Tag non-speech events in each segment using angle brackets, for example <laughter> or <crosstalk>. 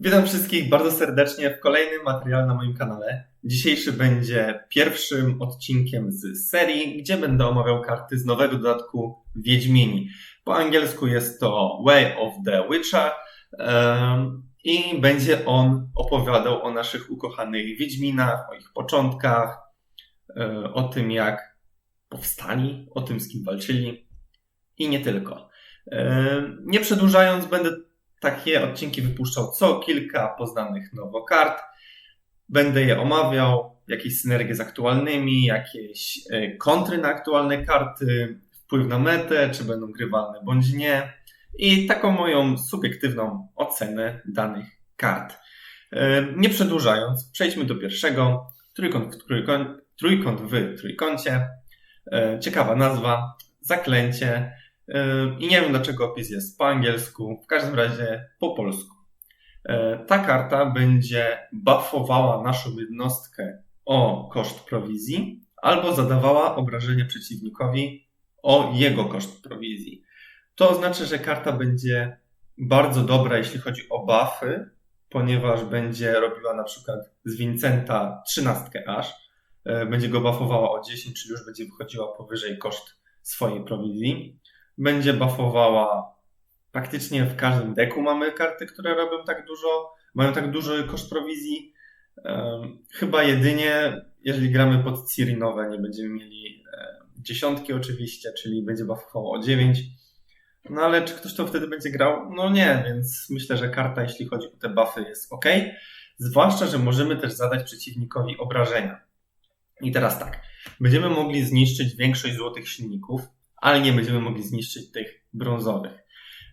Witam wszystkich bardzo serdecznie w kolejnym materiale na moim kanale. Dzisiejszy będzie pierwszym odcinkiem z serii, gdzie będę omawiał karty z nowego dodatku Wiedźmini. Po angielsku jest to Way of the Witcher i będzie on opowiadał o naszych ukochanych Wiedźminach, o ich początkach, um, o tym jak powstali, o tym z kim walczyli i nie tylko. Nie przedłużając, będę takie odcinki wypuszczał co kilka poznanych nowo kart. Będę je omawiał, jakieś synergie z aktualnymi, jakieś e, kontry na aktualne karty, wpływ na metę, czy będą grywalne bądź nie. I taką moją subiektywną ocenę danych kart. E, nie przedłużając, przejdźmy do pierwszego. Trójkąt w, trójkąt, trójkąt w trójkącie. E, ciekawa nazwa. Zaklęcie. I nie wiem dlaczego opis jest po angielsku, w każdym razie po polsku. Ta karta będzie buffowała naszą jednostkę o koszt prowizji albo zadawała obrażenie przeciwnikowi o jego koszt prowizji. To oznacza, że karta będzie bardzo dobra, jeśli chodzi o buffy, ponieważ będzie robiła na przykład z Vincenta 13 aż, będzie go buffowała o 10, czyli już będzie wychodziła powyżej koszt swojej prowizji będzie buffowała praktycznie w każdym deku mamy karty, które robią tak dużo, mają tak duży koszt prowizji. Chyba jedynie, jeżeli gramy pod Ciri nowe, nie będziemy mieli e, dziesiątki oczywiście, czyli będzie buffowało o 9. No ale czy ktoś to wtedy będzie grał? No nie, więc myślę, że karta, jeśli chodzi o te buffy, jest ok. Zwłaszcza, że możemy też zadać przeciwnikowi obrażenia. I teraz tak, będziemy mogli zniszczyć większość złotych silników, ale nie będziemy mogli zniszczyć tych brązowych.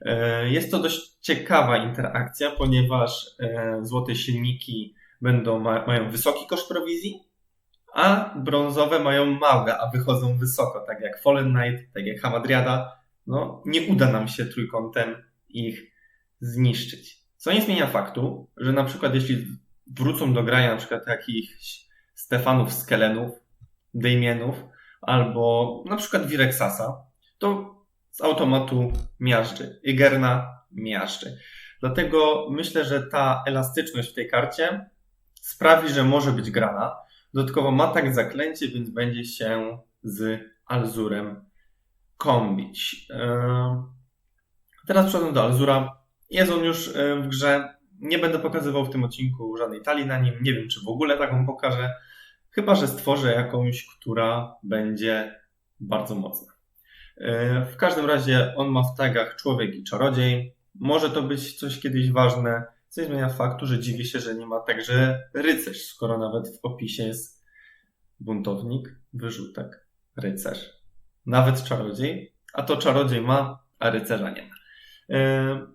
E, jest to dość ciekawa interakcja, ponieważ e, złote silniki będą, mają wysoki koszt prowizji, a brązowe mają małe, a wychodzą wysoko, tak jak Fallen Knight, tak jak Hamadriada. No, nie uda nam się trójkątem ich zniszczyć. Co nie zmienia faktu, że na przykład jeśli wrócą do grania na przykład jakichś Stefanów, Skelenów, Damienów, albo na przykład Wirexasa, to z automatu miażdży. Igerna miażdży. Dlatego myślę, że ta elastyczność w tej karcie sprawi, że może być grana. Dodatkowo ma tak zaklęcie, więc będzie się z Alzurem kombić. Teraz przechodzę do Alzura. Jest on już w grze. Nie będę pokazywał w tym odcinku żadnej talii na nim. Nie wiem, czy w ogóle taką pokażę. Chyba, że stworzę jakąś, która będzie bardzo mocna. E, w każdym razie on ma w tagach człowiek i czarodziej. Może to być coś kiedyś ważne, co zmienia faktu, że dziwi się, że nie ma także rycerz, skoro nawet w opisie jest buntownik, wyrzutek, rycerz. Nawet czarodziej, a to czarodziej ma, a rycerza nie ma. E,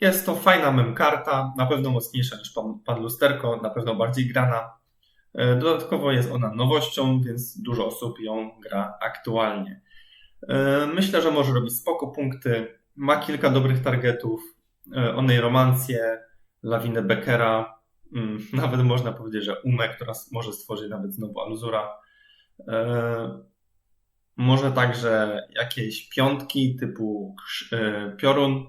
jest to fajna memkarta, na pewno mocniejsza niż pan, pan Lusterko, na pewno bardziej grana. E, dodatkowo jest ona nowością, więc dużo osób ją gra aktualnie. E, myślę, że może robić spoko punkty. Ma kilka dobrych targetów. E, onej romancję, lawinę Beckera. Mm, <laughs> nawet można powiedzieć, że Umę, która może stworzyć nawet znowu Alzura. Może także jakieś piątki typu Piorun.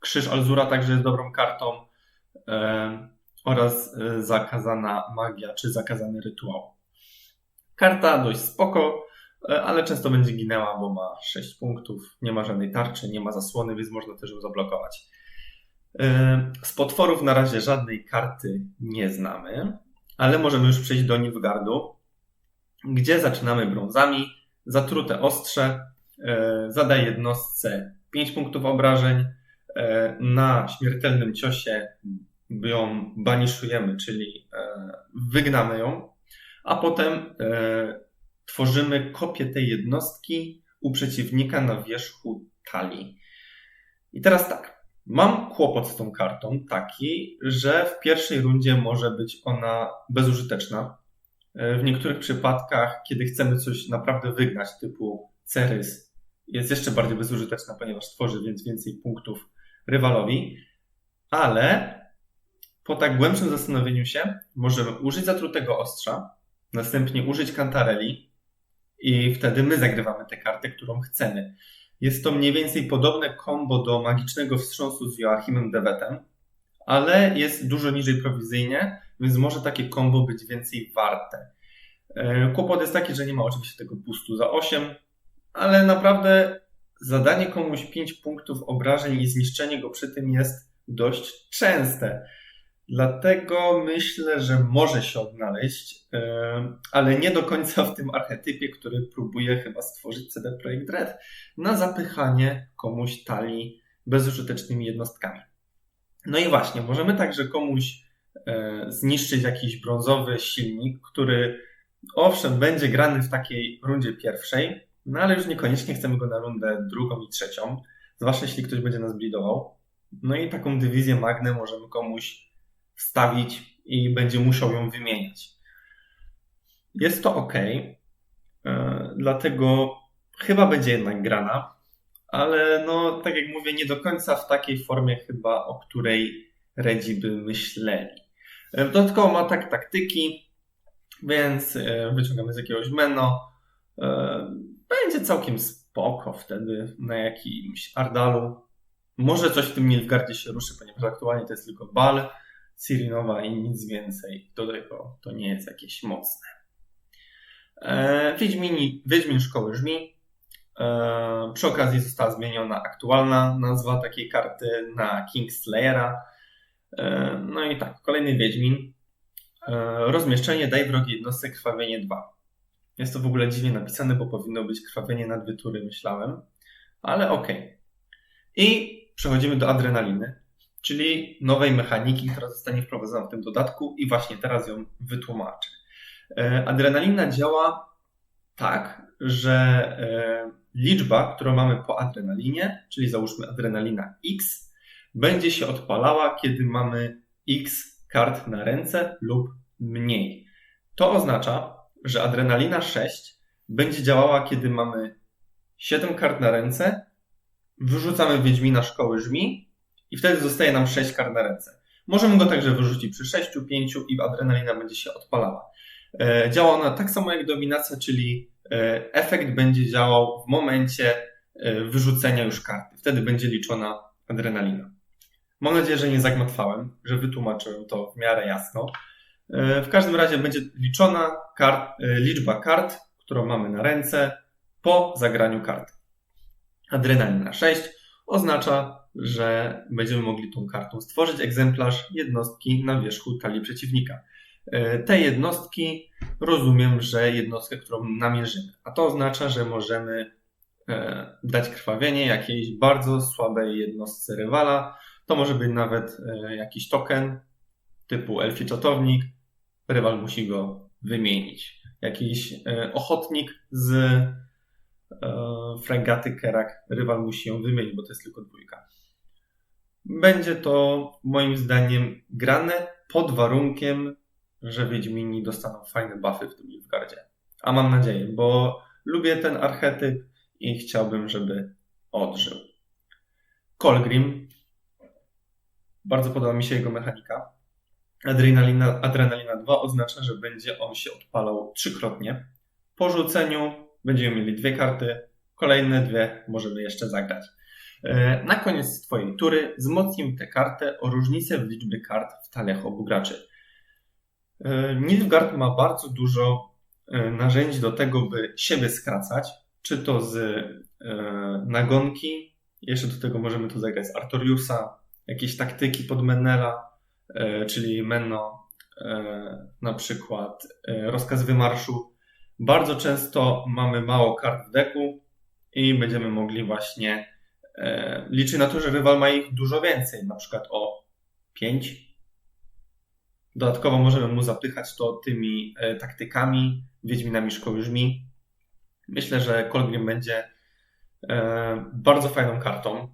Krzyż Alzura także jest dobrą kartą oraz y, zakazana magia czy zakazany rytuał. Karta dość spoko, y, ale często będzie ginęła, bo ma 6 punktów, nie ma żadnej tarczy, nie ma zasłony, więc można też ją zablokować. Y, z potworów na razie żadnej karty nie znamy, ale możemy już przejść do Nilfgaardu, gdzie zaczynamy brązami. Zatrute ostrze zadaje jednostce 5 punktów obrażeń. Na śmiertelnym ciosie ją baniszujemy, czyli e, wygnamy ją, a potem e, tworzymy kopię tej jednostki u przeciwnika na wierzchu talii. I teraz tak, mam kłopot z tą kartą taki, że w pierwszej rundzie może być ona bezużyteczna. E, w niektórych przypadkach, kiedy chcemy coś naprawdę wygnać, typu Cerys, jest jeszcze bardziej bezużyteczna, ponieważ tworzy więc więcej punktów rywalowi, ale po tak głębszym zastanowieniu się możemy użyć zatrutego ostrza, następnie użyć kantareli i wtedy my zagrywamy tę kartę, którą chcemy. Jest to mniej więcej podobne kombo do magicznego wstrząsu z Joachimem Dewetem, ale jest dużo niżej prowizyjnie, więc może takie combo być więcej warte. E, kłopot jest taki, że nie ma oczywiście tego boostu za 8, ale naprawdę zadanie komuś 5 punktów obrażeń i zniszczenie go przy tym jest dość częste. Dlatego myślę, że może się odnaleźć, e, ale nie do końca w tym archetypie, który próbuje chyba stworzyć CD Projekt Red na zapychanie komuś talii bezużytecznymi jednostkami. No i właśnie, możemy także komuś e, zniszczyć jakiś brązowy silnik, który owszem będzie grany w takiej rundzie pierwszej, no ale już niekoniecznie chcemy go na rundę drugą i trzecią, zwłaszcza jeśli ktoś będzie nas blidował. No i taką dywizję Magnę możemy komuś wstawić i będzie musiał ją wymieniać. Jest to ok, e, dlatego chyba będzie jednak grana, ale no, tak jak mówię, nie do końca w takiej formie chyba, o której Redzi by myśleli. E, dodatkowo ma tak taktyki, więc e, wyciągamy z jakiegoś meno. Będzie całkiem spoko wtedy na jakimś Ardalu. Może coś w tym Nilfgardzie się ruszy, ponieważ aktualnie to jest tylko Bal, Sirinowa i nic więcej. Do tego to nie jest jakieś mocne. E, Wiedźmini, Wiedźmin Szkoły Żmi. E, przy okazji została zmieniona aktualna nazwa takiej karty na Kingslayera. E, no i tak, kolejny Wiedźmin. E, rozmieszczenie daj wrogiej jednostce krwawienie 2. Jest to w ogóle dziwnie napisane, bo powinno być krwawienie na dwie tury, myślałem. Ale okej. Okay. I przechodzimy do adrenaliny, czyli nowej mechaniki, która zostanie wprowadzona w tym dodatku i właśnie teraz ją wytłumaczę. E, adrenalina działa tak, że e, liczba, którą mamy po adrenalinie, czyli załóżmy adrenalina X, będzie się odpalała, kiedy mamy X kart na ręce lub mniej. To oznacza, że adrenalina 6 będzie działała, kiedy mamy 7 kart na ręce, wyrzucamy Wiedźmina szkoły żmi i wtedy zostaje nam 6 kart na ręce. Możemy go także wyrzucić przy 6, 5 i adrenalina będzie się odpalała. E, działa ona tak samo jak dominacja, czyli e, efekt będzie działał w momencie e, wyrzucenia już karty. Wtedy będzie liczona adrenalina. Mam nadzieję, że nie zagmatwałem, że wytłumaczyłem to w miarę jasno. W każdym razie będzie liczona kart, liczba kart, którą mamy na ręce po zagraniu kart. Adrenalina 6 oznacza, że będziemy mogli tą kartą stworzyć egzemplarz jednostki na wierzchu talii przeciwnika. E, te jednostki rozumiem, że jednostkę, którą namierzymy, a to oznacza, że możemy dać krwawienie jakiejś bardzo słabej jednostce rywala. To może być nawet jakiś token typu elfi czatownik, rywal musi go wymienić. Jakiś e, ochotnik z e, fregaty Kerak, rywal musi ją wymienić, bo to jest tylko dwójka. Będzie to moim zdaniem grane pod warunkiem, że Wiedźmini dostaną fajne buffy w tym Nilfgaardzie. A mam nadzieję, bo lubię ten archetyp i chciałbym, żeby odżył. Kolgrim. Bardzo podoba mi się jego mechanika. Adrenalina, adrenalina 2 oznacza, że będzie on się odpalał trzykrotnie. Po rzuceniu będziemy mieli dwie karty, kolejne dwie możemy jeszcze zagrać. E, na koniec Twojej tury wzmocnij tę kartę o różnicę w liczbie kart w taliach obu graczy. E, Nilfgaard ma bardzo dużo e, narzędzi do tego, by siebie skracać, czy to z nagonki, jeszcze do tego możemy to zagrać z Artoriusa, jakieś taktyki pod Menela, czyli Menno, na przykład rozkaz wymarszu. Bardzo często mamy mało kart w deku i będziemy mogli właśnie liczyć na to, że rywal ma ich dużo więcej, na przykład o 5. Dodatkowo możemy mu zapychać to tymi taktykami, Wiedźminami Szkoły Żmi. Myślę, że Kolgrim będzie bardzo fajną kartą.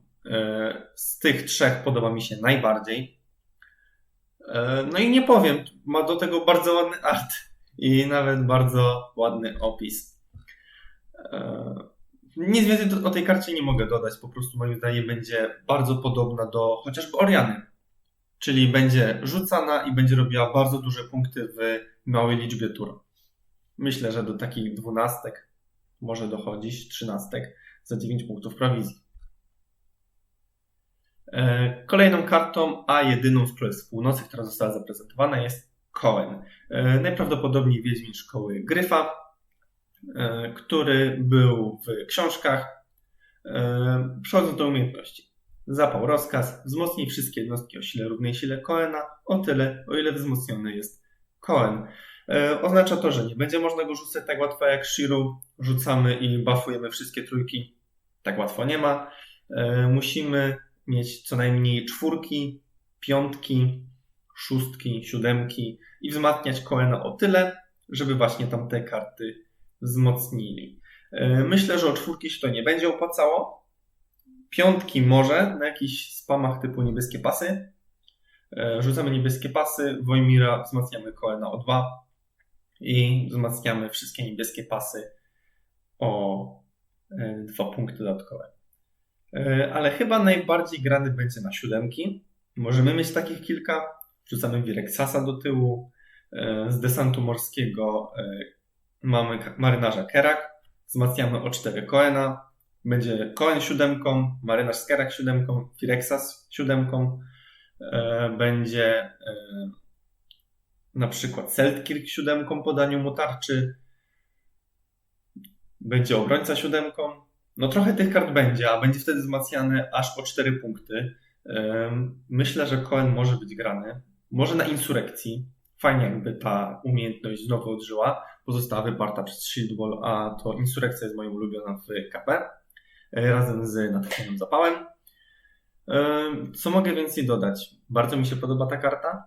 Z tych trzech podoba mi się najbardziej. E, no i nie powiem, ma do tego bardzo ładny art i nawet bardzo ładny opis. Nic więcej o tej karcie nie mogę dodać, po prostu moim zdaniem będzie bardzo podobna do chociażby Oriany. Czyli będzie rzucana i będzie robiła bardzo duże punkty w małej liczbie tur. Myślę, że do takich dwunastek może dochodzić, trzynastek za 9 punktów prowizji. E, kolejną kartą, a jedyną z Królestw Północy, która została zaprezentowana jest Cohen. E, najprawdopodobniej Wiedźmin Szkoły Gryfa, który był w książkach. Przechodząc do umiejętności. Zapał rozkaz, wzmocnij wszystkie jednostki o sile równej sile Coena o tyle, o ile wzmocniony jest Cohen. Oznacza to, że nie będzie można go rzucać tak łatwo jak Shiru. Rzucamy i buffujemy wszystkie trójki. Tak łatwo nie ma. Musimy mieć co najmniej czwórki, piątki, szóstki, siódemki i wzmacniać Coena o tyle, żeby właśnie tam te karty wzmocnili. E, myślę, że o czwórki się to nie będzie opłacało. Piątki może na jakichś spamach typu niebieskie pasy. E, rzucamy niebieskie pasy, Wojmira wzmacniamy Coena o dwa i wzmacniamy wszystkie niebieskie pasy o e, dwa punkty dodatkowe. Ale chyba najbardziej grany będzie na siódemki. Możemy mieć takich kilka. Wrzucamy Wirexasa do tyłu. Z desantu morskiego mamy marynarza Kerak. Wzmacniamy o 4 Koena. Będzie Koen siódemką, marynarz z Kerak siódemką, Firexas siódemką. Będzie na przykład Seltkirk siódemką po daniu mu tarczy. Będzie obrońca siódemką. No trochę tych kart będzie, a będzie wtedy wzmacniany aż o 4 punkty. Myślę, że Cohen może być grany. Może na insurekcji. Fajnie jakby ta umiejętność znowu odżyła. Pozostała wyparta przez Shield Wall, a to insurekcja jest moją ulubiona w KP. E, razem z natchnionym zapałem. Co mogę więcej dodać? Bardzo mi się podoba ta karta.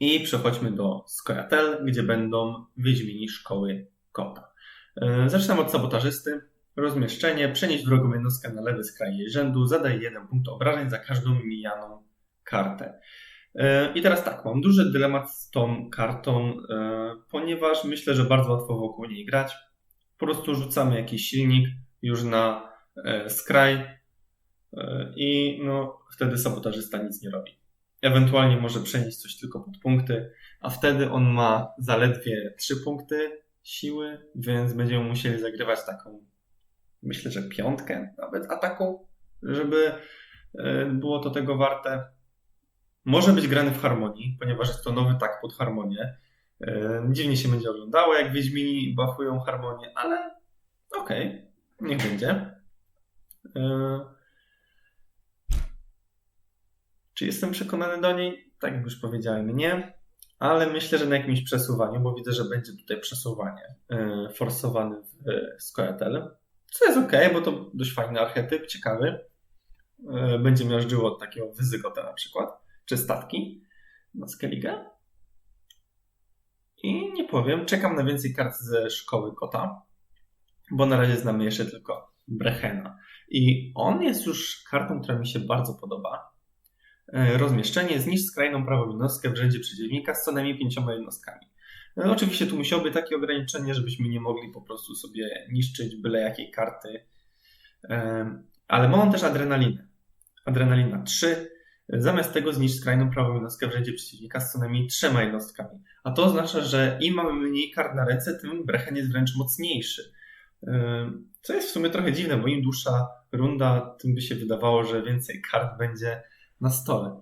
I przechodźmy do Skojatel, gdzie będą Wiedźmini Szkoły Kota. E, zacznę od sabotażysty. Rozmieszczenie. Przenieść wrogą jednostkę na lewy skraj jej rzędu. Zadaj jeden punkt obrażeń za każdą mijaną kartę. E, I teraz tak, mam duży dylemat z tą kartą, e, ponieważ myślę, że bardzo łatwo wokół niej grać. Po prostu rzucamy jakiś silnik już na e, skraj i no, wtedy sabotażysta nic nie robi. Ewentualnie może przenieść coś tylko pod punkty, a wtedy on ma zaledwie 3 punkty siły, więc będziemy musieli zagrywać taką myślę, że piątkę nawet ataku, żeby było to tego warte. Może być grany w harmonii, ponieważ jest to nowy tak pod harmonię. E, dziwnie się będzie oglądało, jak Wiedźmini buffują harmonię, ale okej, okay, niech będzie. E, czy jestem przekonany do niej? Tak jak już powiedziałem, nie. Ale myślę, że na jakimś przesuwaniu, bo widzę, że będzie tutaj przesuwanie forsowane w Skojatel. Co jest ok, bo to dość fajny archetyp, ciekawy. E, będzie miażdżyło od takiego wyzygota na przykład, czy statki na Skellige. I nie powiem, czekam na więcej kart ze szkoły kota, bo na razie znamy jeszcze tylko Brechena. I on jest już kartą, która mi się bardzo podoba. E, rozmieszczenie zniszcz skrajną prawą jednostkę w rzędzie przeciwnika z co najmniej pięcioma jednostkami. No, oczywiście tu musiałoby takie ograniczenie, żebyśmy nie mogli po prostu sobie niszczyć byle jakiej karty. Ale mam też adrenalinę. Adrenalina 3. Zamiast tego zniszcz skrajną prawą jednostkę w rzędzie przeciwnika z co najmniej trzema jednostkami. A to oznacza, że im mamy mniej kart na ręce, tym Brechen jest wręcz mocniejszy. Co jest w sumie trochę dziwne, bo im dłuższa runda, tym by się wydawało, że więcej kart będzie na stole.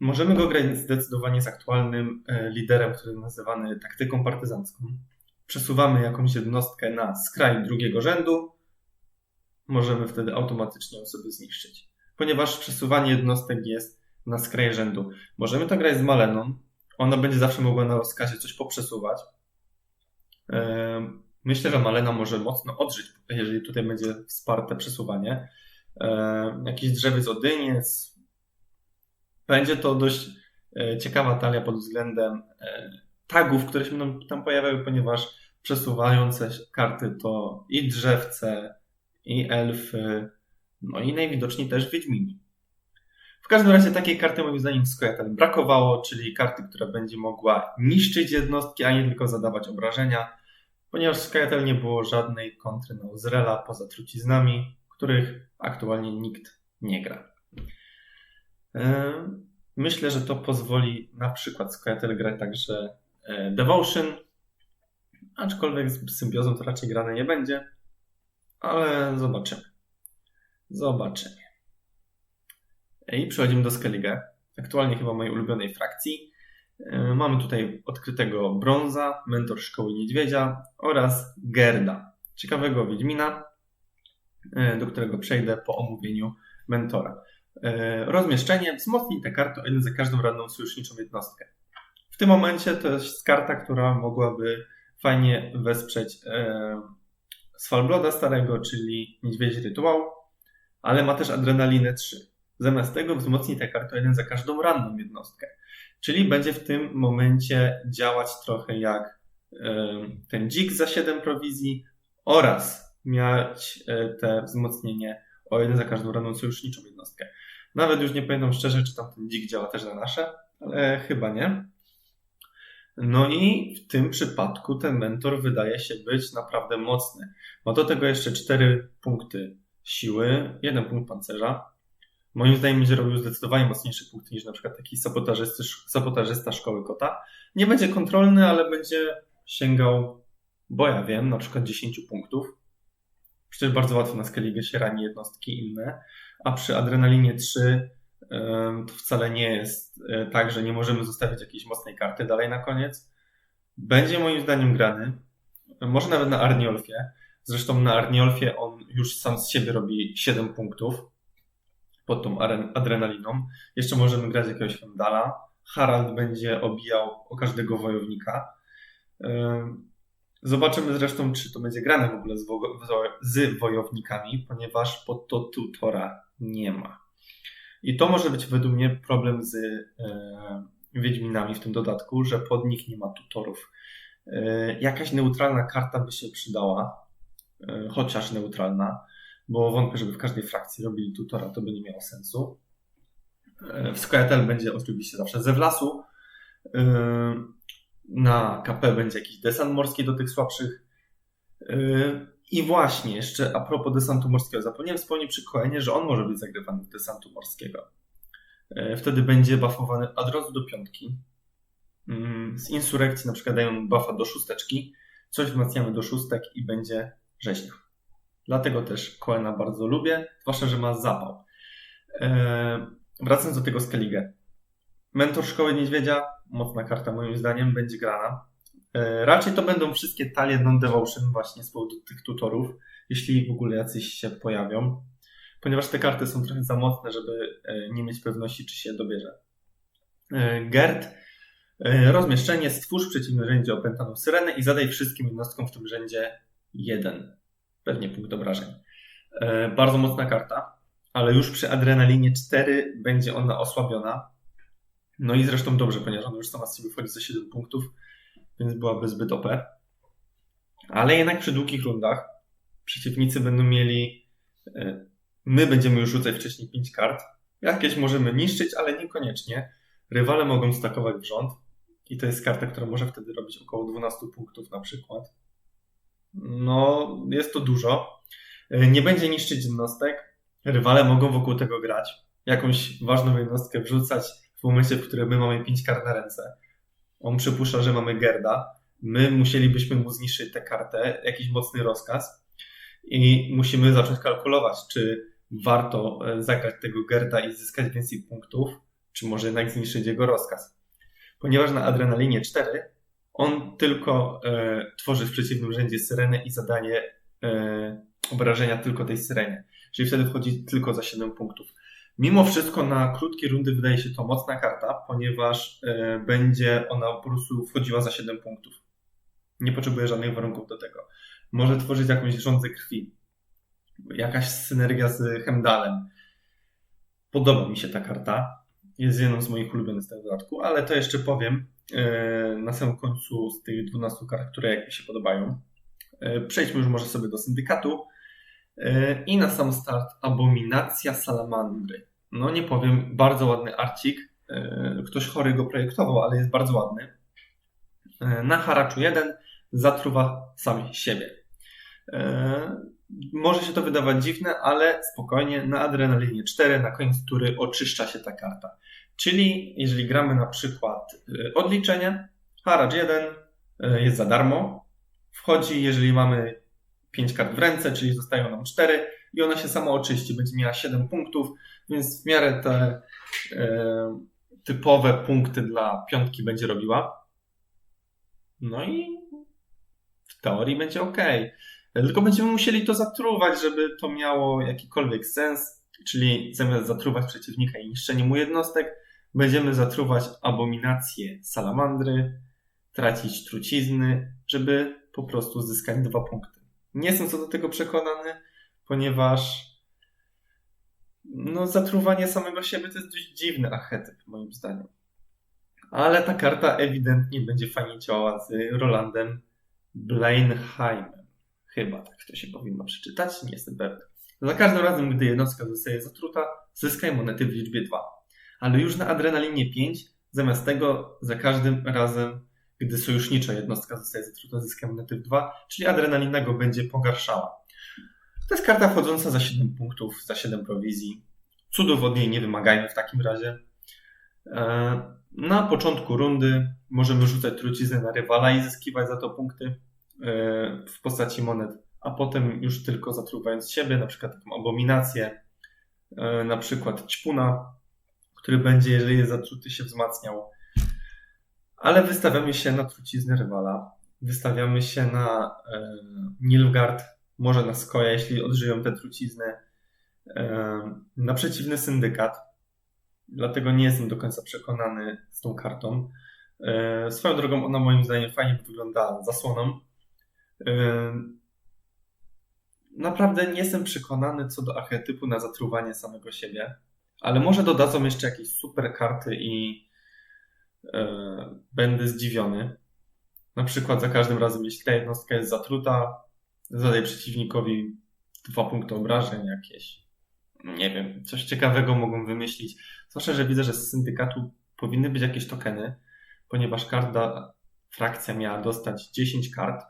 Możemy go grać zdecydowanie z aktualnym e, liderem, który jest nazywany taktyką partyzancką. Przesuwamy jakąś jednostkę na skraj drugiego rzędu, możemy wtedy automatycznie ją sobie zniszczyć. Ponieważ przesuwanie jednostek jest na skraj rzędu. Możemy to grać z Maleną. Ona będzie zawsze mogła na rozkazie coś poprzesuwać. E, myślę, że Malena może mocno odżyć, jeżeli tutaj będzie wsparte przesuwanie. E, jakiś drzewiec Odyniec, będzie to dość e, ciekawa talia pod względem e, tagów, które się będą tam pojawiały, ponieważ przesuwające karty to i drzewce, i elfy, no i najwidoczniej też Wiedźmini. W każdym razie takiej karty moim zdaniem Skojatel brakowało, czyli karty, która będzie mogła niszczyć jednostki, a nie tylko zadawać obrażenia, ponieważ w Skojatel nie było żadnej kontry na Uzrela poza truciznami, których aktualnie nikt nie gra. Myślę, że to pozwoli na przykład Squatter grać także e, Devotion, aczkolwiek z symbiozą to raczej grane nie będzie, ale zobaczymy. Zobaczymy. I przechodzimy do Skellige. Aktualnie chyba mojej ulubionej frakcji. E, mamy tutaj odkrytego Brąza, mentor Szkoły Niedźwiedzia oraz Gerda, ciekawego Wiedźmina, e, do którego przejdę po omówieniu mentora. E, rozmieszczenie wzmocni tę kartę o jeden za każdą ranną sojuszniczą jednostkę. W tym momencie to jest karta, która mogłaby fajnie wesprzeć Svalbroda Starego, czyli Niedźwiedzi Rytuał, ale ma też Adrenalinę 3. Zamiast tego wzmocni tę kartę o jeden za każdą ranną jednostkę. Czyli będzie w tym momencie działać trochę jak ten dzik za 7 prowizji oraz mieć e, te wzmocnienie o jeden za każdą ranną sojuszniczą jednostkę. Nawet już nie pamiętam szczerze, czy tam ten dzik działa też na nasze, ale chyba nie. No i w tym przypadku ten mentor wydaje się być naprawdę mocny. Ma do tego jeszcze 4 punkty siły, jeden punkt pancerza, Moim zdaniem będzie robił zdecydowanie mocniejsze punkty niż na przykład taki sabotażysta, szkoły kota. Nie będzie kontrolny, ale będzie sięgał, bo ja wiem, na przykład 10 punktów. Przecież bardzo łatwo na Skellige się rani jednostki inne, a przy Adrenalinie 3 to wcale nie jest e, tak, że nie możemy zostawić jakiejś mocnej karty dalej na koniec. Będzie moim zdaniem grany, może nawet na Arniolfie. Zresztą na Arniolfie on już sam z siebie robi 7 punktów, pod tą adrenaliną. Jeszcze możemy grać jakiegoś Fendala. Harald będzie obijał o każdego wojownika. Zobaczymy zresztą, czy to będzie grane w ogóle z, wo z wojownikami, ponieważ pod to tutora nie ma. I to może być według mnie problem z e, Wiedźminami w tym dodatku, że pod nich nie ma tutorów. E, jakaś neutralna karta by się przydała, chociaż neutralna, bo wątpię, żeby w każdej frakcji robili tutora, to by nie miało sensu. E, Squaretel będzie oczywiście zawsze ze wlasu. E, na KP będzie jakiś desant morski do tych słabszych. E, I właśnie, jeszcze a propos desantu morskiego, zapomniałem wspomnieć przy że on może być zagrywany desantu morskiego. Wtedy będzie buffowany od razu do piątki. Mm, z insurekcji na przykład dają buffa do szósteczki, coś wzmacniamy do szóstek i będzie rzeźnik. Dlatego też Koena bardzo lubię, zwłaszcza, że ma zapał. Eee, wracając do tego Skellige. Mentor Szkoły Niedźwiedzia, mocna karta moim zdaniem, będzie grana. Eee, raczej to będą wszystkie talie non-devotion właśnie z powodu tych tutorów, jeśli w ogóle jacyś się pojawią, ponieważ te karty są trochę za mocne, żeby e, nie mieć pewności, czy się dobierze. Gerd, e, rozmieszczenie, stwórz w przeciwnym rzędzie opętaną syrenę i zadaj wszystkim jednostkom w tym rzędzie jeden pewnie punkt obrażeń. E, bardzo mocna karta, ale już przy adrenalinie 4 będzie ona osłabiona. No i zresztą dobrze, ponieważ ona już sama z siebie wchodzi za 7 punktów, więc byłaby zbyt OP. Ale jednak przy długich rundach przeciwnicy będą mieli. E, my będziemy już rzucać wcześniej 5 kart. Jakieś możemy niszczyć, ale niekoniecznie. Rywale mogą stakować w rząd. I to jest karta, która może wtedy robić około 12 punktów na przykład no jest to dużo. E, nie będzie niszczyć jednostek. Rywale mogą wokół tego grać. Jakąś ważną jednostkę wrzucać w momencie, w którym my mamy 5 kart na ręce. On przypuszcza, że mamy Gerda. My musielibyśmy mu zniszczyć tę kartę, jakiś mocny rozkaz. I musimy zacząć kalkulować, czy warto e, zagrać tego Gerda i zyskać więcej punktów, czy może jednak zniszczyć jego rozkaz. Ponieważ na adrenalinie 4 on tylko e, tworzy w przeciwnym rzędzie syrenę i zadaje e, obrażenia tylko tej syrenie. Czyli wtedy wchodzi tylko za 7 punktów. Mimo wszystko na krótkie rundy wydaje się to mocna karta, ponieważ e, będzie ona po prostu wchodziła za 7 punktów. Nie potrzebuje żadnych warunków do tego. Może tworzyć jakąś rządzę krwi. Jakaś synergia z Hemdalem. Podoba mi się ta karta. Jest jedną z moich ulubionych z tego dodatku, ale to jeszcze powiem E, na samym końcu z tych 12 kart, które jak mi się podobają. E, przejdźmy już może sobie do syndykatu. E, I na sam start Abominacja Salamandry. No nie powiem, bardzo ładny arcik. Ktoś chory go projektował, ale jest bardzo ładny. Na haraczu 1 zatruwa sam siebie. Może się to wydawać dziwne, ale spokojnie, na adrenalinie 4 na koniec tury oczyszcza się ta karta. Czyli jeżeli gramy na przykład y, odliczenie, haracz 1 y, jest za darmo. Wchodzi, jeżeli mamy 5 kart w ręce, czyli zostają nam 4, i ona się sama oczyści. Będzie miała 7 punktów, więc w miarę te e, typowe punkty dla piątki będzie robiła. No i w teorii będzie ok. Tylko będziemy musieli to zatruwać, żeby to miało jakikolwiek sens. Czyli zamiast zatruwać przeciwnika i niszczenie mu jednostek, będziemy zatruwać abominacje salamandry, tracić trucizny, żeby po prostu zyskać dwa punkty. Nie jestem co do tego przekonany, ponieważ no, zatruwanie samego siebie to jest dość dziwny archetyp, moim zdaniem. Ale ta karta ewidentnie będzie fajnie działała z Rolandem Blainheimem. Chyba tak to się powinno przeczytać, nie jestem pewny. Za każdym razem, gdy jednostka zostaje zatruta, zyskaj monety w liczbie 2. Ale już na adrenalinie 5, zamiast tego za każdym razem, gdy sojusznicza jednostka zostaje zatruta, zyskaj monety w 2, czyli adrenalina go będzie pogarszała. To jest karta wchodząca za 7 punktów, za 7 prowizji. Cudów od niej nie wymagajmy w takim razie. E, na początku rundy możemy rzucać truciznę na rywala i zyskiwać za to punkty e, w postaci monet, a potem już tylko zatruwając siebie, na przykład taką abominację, e, na przykład ćpuna, który będzie, jeżeli jest zatruty, się wzmacniał. Ale wystawiamy się na truciznę rywala, wystawiamy się na Nilfgaard, może na Skoja, jeśli odżyją tę truciznę, na przeciwny syndykat. Dlatego nie jestem do końca przekonany z tą kartą. E, swoją drogą ona moim zdaniem fajnie wygląda zasłoną. E, naprawdę nie jestem przekonany co do archetypu na zatruwanie samego siebie, ale może dodadzą jeszcze jakieś super karty i e, będę zdziwiony. Na przykład za każdym razem, jeśli ta jednostka jest zatruta, zadaj przeciwnikowi dwa punkty obrażeń jakieś. Nie wiem, coś ciekawego mogą wymyślić. Zwłaszcza, że widzę, że z syndykatu powinny być jakieś tokeny, ponieważ każda frakcja miała dostać 10 kart.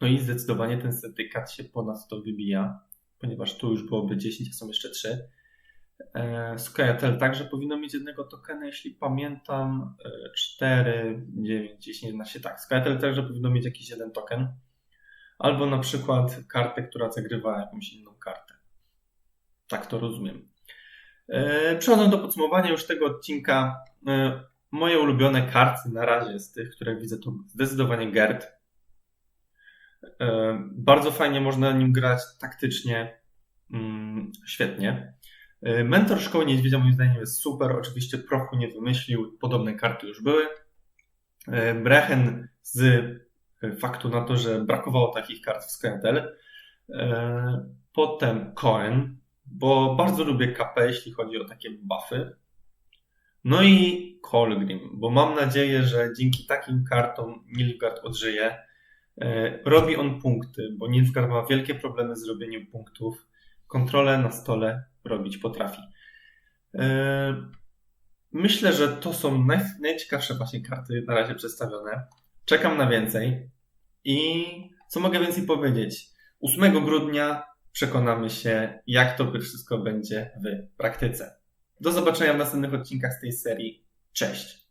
No i zdecydowanie ten syndykat się ponad to wybija, ponieważ tu już byłoby 10, a są jeszcze 3. Skytel także powinno mieć jednego tokena, jeśli pamiętam. 4, 9, 10, 11. Tak, Skytel także powinno mieć jakiś jeden token albo na przykład kartę, która zagrywa jakąś inną kartę. Tak to rozumiem. E, przechodząc do podsumowania już tego odcinka, e, moje ulubione karty na razie z tych, które widzę, to zdecydowanie Gerd. E, bardzo fajnie można nim grać taktycznie, mm, świetnie. Mentor Szkoły Niedźwiedzia moim zdaniem jest super, oczywiście prochu nie wymyślił, podobne karty już były. Brechen z faktu na to, że brakowało takich kart w Skytel. E, potem Cohen, bo bardzo lubię KP, jeśli chodzi o takie buffy. No i Colgrim, bo mam nadzieję, że dzięki takim kartom Nilfgaard odżyje. E, robi on punkty, bo Nilfgaard ma wielkie problemy z robieniem punktów. Kontrolę na stole robić potrafi. E, myślę, że to są naj, najciekawsze właśnie karty na razie przedstawione. Czekam na więcej. I co mogę więcej powiedzieć? 8 grudnia przekonamy się, jak to wszystko będzie w praktyce. Do zobaczenia w następnych odcinkach z tej serii. Cześć!